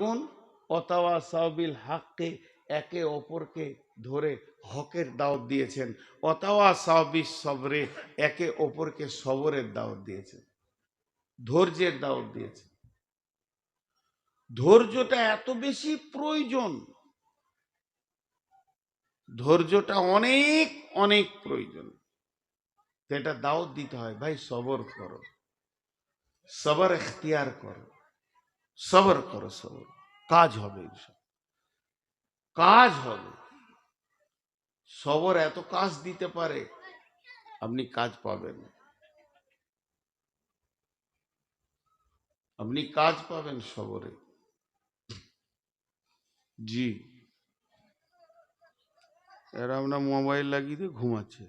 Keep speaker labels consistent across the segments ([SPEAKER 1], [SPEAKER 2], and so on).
[SPEAKER 1] কোন? অতাওয়া সাবিল হাককে একে অপরকে ধরে হকের দাওয়াত দিয়েছেন। অতাওয়া সবরে একে অপরকে সবরের দাওয়াত দিয়েছেন। ধৈর্যের দাওয়াত দিয়েছেন। ধৈর্যটা এত বেশি প্রয়োজন। ধৈর্যটা অনেক অনেক প্রয়োজন। এটা দাওয়াত দিতে হয়, ভাই, সবর করো। সবর এখতিয়ার করো। সবর করো, সবর। কাজ হবে। কাজ হবে। সবর এত কাজ দিতে পারে, আপনি কাজ পাবেন আপনি কাজ পাবেন সবরে। জি। এরা আপনার মোবাইল লাগিয়ে দিয়ে ঘুমাচ্ছে।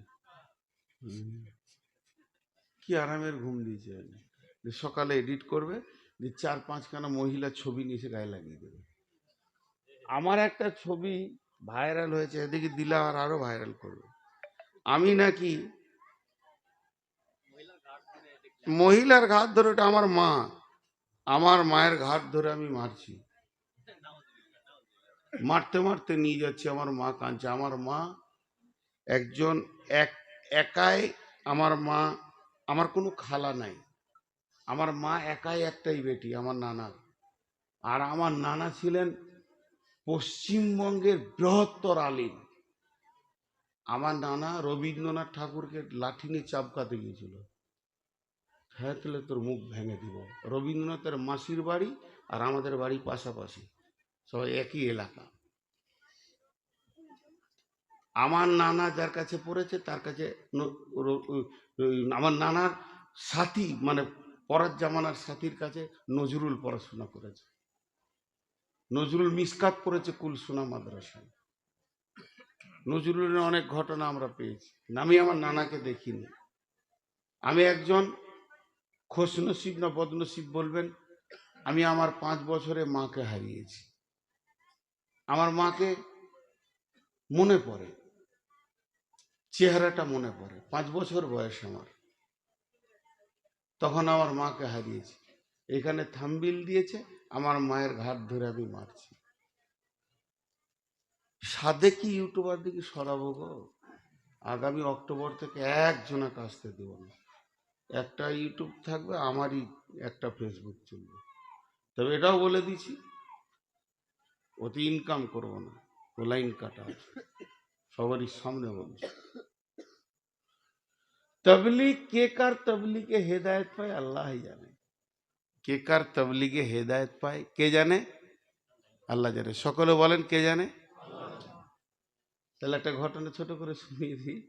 [SPEAKER 1] কি আরামের ঘুম দিয়েছে। সকালে এডিট করবে যে চার পাঁচখানা মহিলা ছবি নিচে গায়ে লাগিয়ে দেবে। আমার একটা ছবি ভাইরাল হয়েছে, এদিকে দিলে আর আরও ভাইরাল করবে। আমি নাকি মহিলার ঘাট ধরে ওটা আমার মা, আমার মায়ের ঘাট ধরে আমি মারছি। মারতে মারতে নিয়ে যাচ্ছি, আমার মা কাঁদছে। আমার মা একজন এক, একাই আমার মা, আমার কোনো খালা নাই। আমার মা একাই একটাই বেটি, আমার নানার আর আমার নানা ছিলেন পশ্চিমবঙ্গের বৃহত্তর আলিম। আমার নানা রবীন্দ্রনাথ ঠাকুরকে লাঠি নিয়ে চাপকাতে গিয়েছিল। হ্যাঁ তাহলে তোর মুখ ভেঙে দিব। রবীন্দ্রনাথের মাসির বাড়ি আর আমাদের বাড়ি পাশাপাশি। সবাই একই এলাকা। আমার নানা যার কাছে পড়েছে, তার কাছে আমার নানার সাথী মানে পরার জামানার সাথীর কাছে নজরুল পড়াশোনা করেছে। নজরুল মিসকাত পড়েছে কুলসোনা মাদ্রাসায়। নজরুলের অনেক ঘটনা আমরা পেয়েছি। আমি আমার নানাকে দেখিনি। আমি একজন খোশনসিব না বদনসিব বলবেন, আমি আমার পাঁচ বছরে মাকে হারিয়েছি। আমার মাকে মনে পড়ে, চেহারাটা মনে পড়ে, পাঁচ বছর বয়স আমার। তখন আমার মাকে হারিয়েছি। এখানে থাম্বিল দিয়েছে, আমার মায়ের ঘাট ধরে আমি মারছি। সাদে কি ইউটিউবার দিকে সরাবো গো? আগামী অক্টোবর থেকে একজনা কাজতে দেব না। একটা ইউটিউব থাকবে, আমারই একটা ফেসবুক চলবে। তবে এটাও বলে দিছি ওতে ইনকাম করব না। লাইন কাটা সবারই সামনে বলছি। তবলিগ কে কার তবলিগে হেদায়ত পায় আল্লাহ জানে কে কার তবলিগে হেদায়ত পায় কে জানে আল্লাহ জানে সকলে বলেন কে জানে তাহলে একটা ঘটনা ছোট করে শুনিয়ে দিই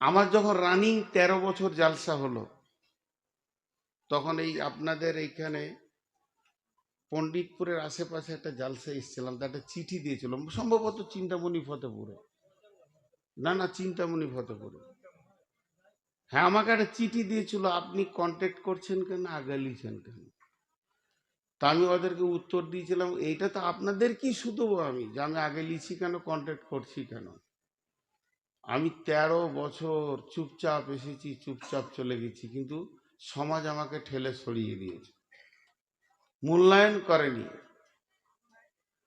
[SPEAKER 1] আমার যখন রানিং তেরো বছর জালসা হলো, তখন এই আপনাদের এইখানে পণ্ডিতপুরের আশেপাশে একটা জালসা এসেছিলাম তা একটা চিঠি দিয়েছিল সম্ভবত চিন্তামণি ফতেপুরে। না না, চিন্তামণি ফতেপুরে হ্যাঁ আমাকে একটা চিঠি দিয়েছিল, আপনি কন্ট্যাক্ট করছেন কেন আগে লিখছেন কেন? তা আমি ওদেরকে উত্তর দিয়েছিলাম, এইটা তো আপনাদের কি শুধু আমি, যে আমি আগে লিখছি কেন কন্ট্যাক্ট করছি কেন? আমি তেরো বছর চুপচাপ এসেছি, চুপচাপ চলে গেছি, কিন্তু সমাজ আমাকে ঠেলে সরিয়ে দিয়েছে। মূল্যায়ন করেনি।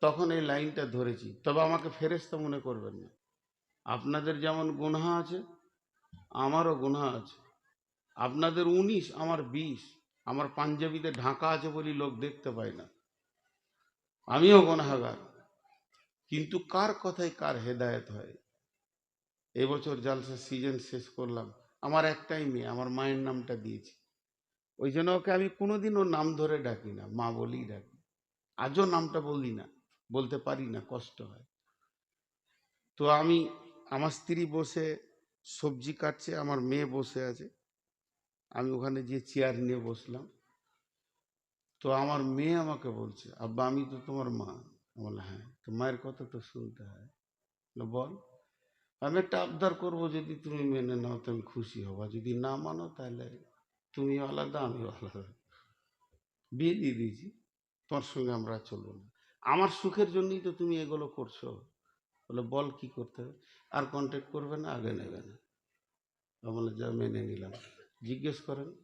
[SPEAKER 1] তখন এই লাইনটা ধরেছি, তবে আমাকে ফেরেস্তা মনে করবেন না। আপনাদের যেমন গুনহা আছে, আমারও গুনহা আছে। আপনাদের উনিশ, আমার বিশ, আমার পাঞ্জাবিতে ঢাকা আছে বলি লোক দেখতে পায় না। আমিও গুনাহাগার। কিন্তু কার কথায় কার হেদায়েত হয়? এবছর জালসা সিজন শেষ করলাম। আমার একটাই মেয়ে, আমার মায়ের নামটা দিয়েছি। ওই জন্য ওকে আমি কোনোদিনও নাম ধরে ডাকি না, মা বলেই ডাকি। আজও নামটা বলি না, বলতে পারি না, কষ্ট হয়। তো আমি আমার স্ত্রী বসে, সবজি কাটছে, আমার মেয়ে বসে আছে। আমি ওখানে যে চেয়ার নিয়ে বসলাম। তো আমার মেয়ে আমাকে বলছে, আব্বা, আমি তো তোমার মা। বললাম হ্যাঁ তো মায়ের কথা তো শুনতে হয়। বল। আমি একটা আবদার করব, যদি তুমি মেনে নাও, তো আমি খুশি হব। যদি না মানো, তাহলে তুমি আলাদা, আমিও আলাদা। বিয়ে দিয়ে দিয়েছি। তোমার সঙ্গে আমরা চলবো না। আমার সুখের জন্যই তো তুমি এগুলো করছ। বলে, বল কি করতে হবে? আর কন্ট্যাক্ট করবে না, আগে নেবে না। বলে যা মেনে নিলাম। জিজ্ঞেস করেন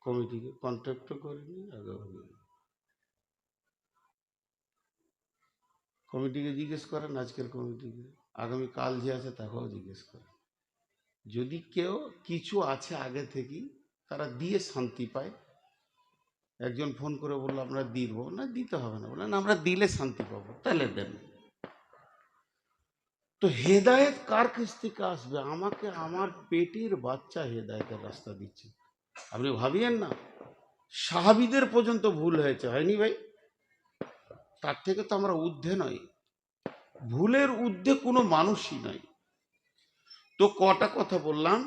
[SPEAKER 1] কমিটিকে কন্ট্যাক্টও করিনি, আগে হয়নি কমিটিকে জিজ্ঞেস করেন, আজকের কমিটিকে আগামী কাল যে আছে তাকেও জিজ্ঞেস করেন। যদি কেউ কিছু আছে আগে থেকেই, তারা দিয়ে শান্তি পায়। একজন ফোন করে বলল, আমরা দিব। না, দিতে হবে না। বললেন, আমরা দিলে শান্তি পাবো। তাহলে দেন। তো হেদায়েত কার কাছ থেকে আসবে? আমাকে আমার পেটের বাচ্চা হেদায়েতের রাস্তা দিচ্ছে। আপনি ভাবিয়েন না, সাহাবিদের পর্যন্ত ভুল হয়েছে, হয়নি ভাই? তার থেকে তো আমরা ঊর্ধ্বে নই ভুলের ঊর্ধ্বে কোনো মানুষই নয়। তো কটা কথা বললাম,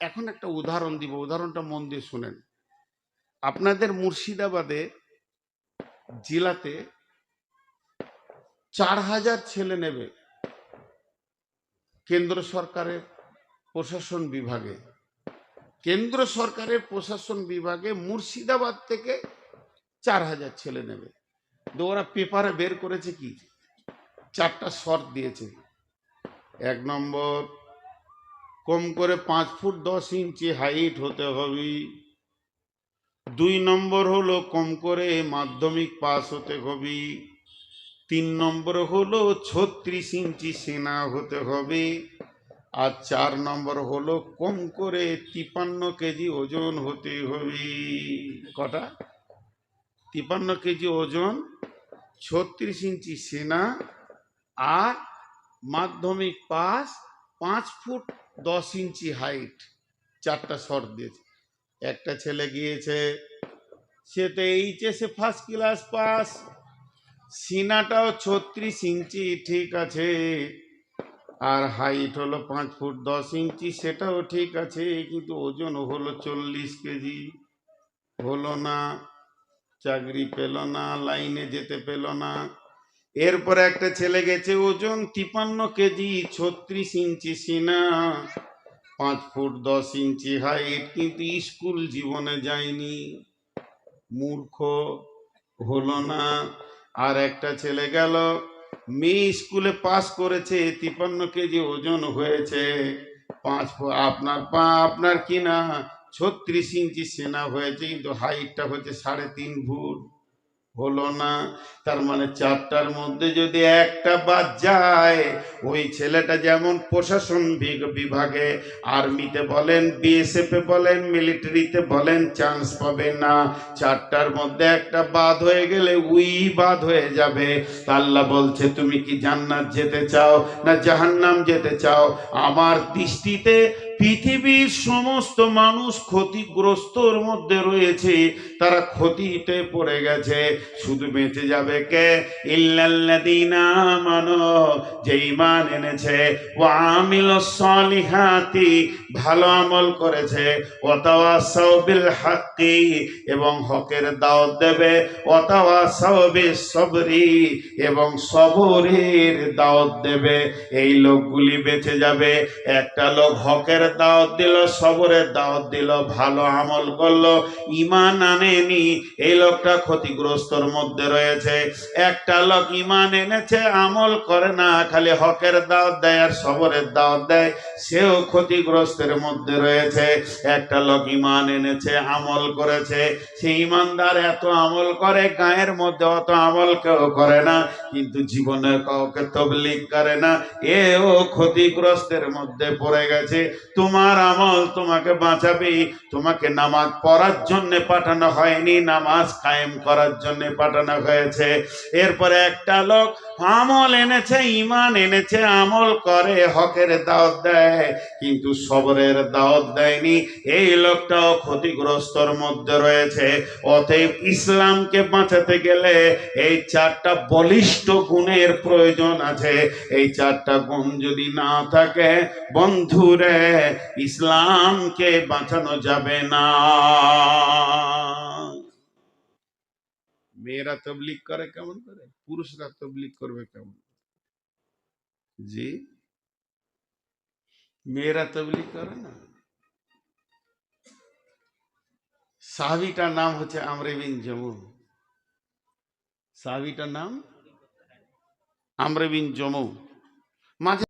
[SPEAKER 1] এখন একটা উদাহরণ দিব, উদাহরণটা মন দিয়ে শুনেন। আপনাদের মুর্শিদাবাদে জেলাতে চার হাজার ছেলে নেবে কেন্দ্র সরকারের প্রশাসন বিভাগে। কেন্দ্র সরকারের প্রশাসন বিভাগে মুর্শিদাবাদ থেকে চার হাজার ছেলে নেবে। তো ওরা পেপারে বের করেছে কি? চারটা শর্ত দিয়েছে। এক নম্বর, কম করে পাঁচ ফুট দশ ইঞ্চি হাইট হতে হবে। দুই নম্বর হলো কম করে মাধ্যমিক পাস হতে হবে। তিন নম্বর হলো ছত্রিশ ইঞ্চি সেনা হতে হবে। আর চার নম্বর হলো কম করে তিপান্ন কেজি ওজন হতে হবে। কটা? তিপান্ন কেজি ওজন, ছত্রিশ ইঞ্চি সেনা, আর মাধ্যমিক পাস পাঁচ ফুট দশ ইঞ্চি হাইট। চারটা শর্ট দিয়েছে। একটা ছেলে গিয়েছে, সে তো এইচএসে ফার্স্ট ক্লাস পাস সিনাটাও ছত্রিশ ইঞ্চি, ঠিক আছে। আর হাইট হলো পাঁচ ফুট দশ ইঞ্চি, সেটাও ঠিক আছে, কিন্তু ওজন হলো চল্লিশ কেজি। হলো না, চাকরি পেল না, লাইনে যেতে পেল না। এরপরে একটা ছেলে গেছে, ওজন তিপান্ন কেজি, ছত্রিশ ইঞ্চি সিনা, পাঁচ ফুট দশ ইঞ্চি হাইট, কিন্তু স্কুল জীবনে যায়নি। মূর্খ, হলো না আর একটা ছেলে গেল, মেয়ে স্কুলে পাস করেছে, তিপান্ন কেজি ওজন হয়েছে। পাঁচ আপনার পা, আপনার কি না? ছত্রিশ ইঞ্চি সেনা হয়েছে, কিন্তু হাইটটা হচ্ছে সাড়ে তিন ফুট। হলো না। তার মানে চারটার মধ্যে যদি একটা বাদ যায়, ওই ছেলেটা যেমন প্রশাসন বিভাগে, আর্মিতে বলেন, বিএসএফে বলেন, মিলিটারিতে বলেন, চান্স পাবে না। চারটার মধ্যে একটা বাদ হয়ে গেলে উই বাদ হয়ে যাবে। আল্লাহ বলছে, তুমি কি জান্নাত যেতে চাও না জাহান্নাম যেতে চাও? আমার দৃষ্টিতে পৃথিবীর সমস্ত মানুষ ক্ষতিগ্রস্তর মধ্যে রয়েছে, তারা ক্ষতিতে পড়ে গেছে। শুধু বেঁচে যাবে কে? যে ঈমান এনেছে। ওয়া আমিলুস সলিহাতি, ভালো আমল করেছে। ওয়া তাওয়াসাউ বিল হাক্কি এবং হকের দাওয়াত দেবে। ওয়া তাওয়াসাউ সবরি এবং সবরের দাওয়াত দেবে। এই লোকগুলি বেঁচে যাবে। একটা লোক হকের দাওয়াত দিল, সবরের দাওয়াত দিল, ভালো আমল করল। ইমান আনেনি, এই লোকটা ক্ষতিগ্রস্তর মধ্যে রয়েছে। একটা লোক ইমান এনেছে, আমল করে না, খালি হকের দাওয়াত দেয় আর সবরের দাওয়াত দেয়, সেও ক্ষতিগ্রস্তের মধ্যে রয়েছে। একটা লোক ইমান এনেছে, আমল করেছে। সে ইমানদার এত আমল করে, গায়ের মধ্যে অত আমল কেউ করে না, কিন্তু জীবনে কাউকে তবলিগ করে না। এও ক্ষতিগ্রস্তের মধ্যে পড়ে গেছে। তোমার আমল তোমাকে বাঁচাবে। তোমাকে নামাজ পড়ার জন্য পাঠানো হয়নি, নামাজ কায়েম করার জন্য পাঠানো হয়েছে। এরপরে একটা লোক আমল এনেছে ইমান এনেছে, আমল করে, হকের দাওয়াত দেয়, কিন্তু সবরের দাওয়াত দেয়নি। এই লোকটাও ক্ষতিগ্রস্তর মধ্যে রয়েছে। অতএব ইসলামকে বাঁচাতে গেলে এই চারটা বলিষ্ঠ গুণের প্রয়োজন আছে। এই চারটা গুণ যদি না থাকে, বন্ধুরে ইসলামকে বাঁচানো যাবে না। মেয়েরা তবলিক করে কেমন করে? পুরুষরা তবলিক করবে কেমন জি? মেয়েরা তবলিক করে না? সাহাবিটার নাম হচ্ছে আমরে বিন জমু সাহাবিটার নাম? আমরে জমু মাঝে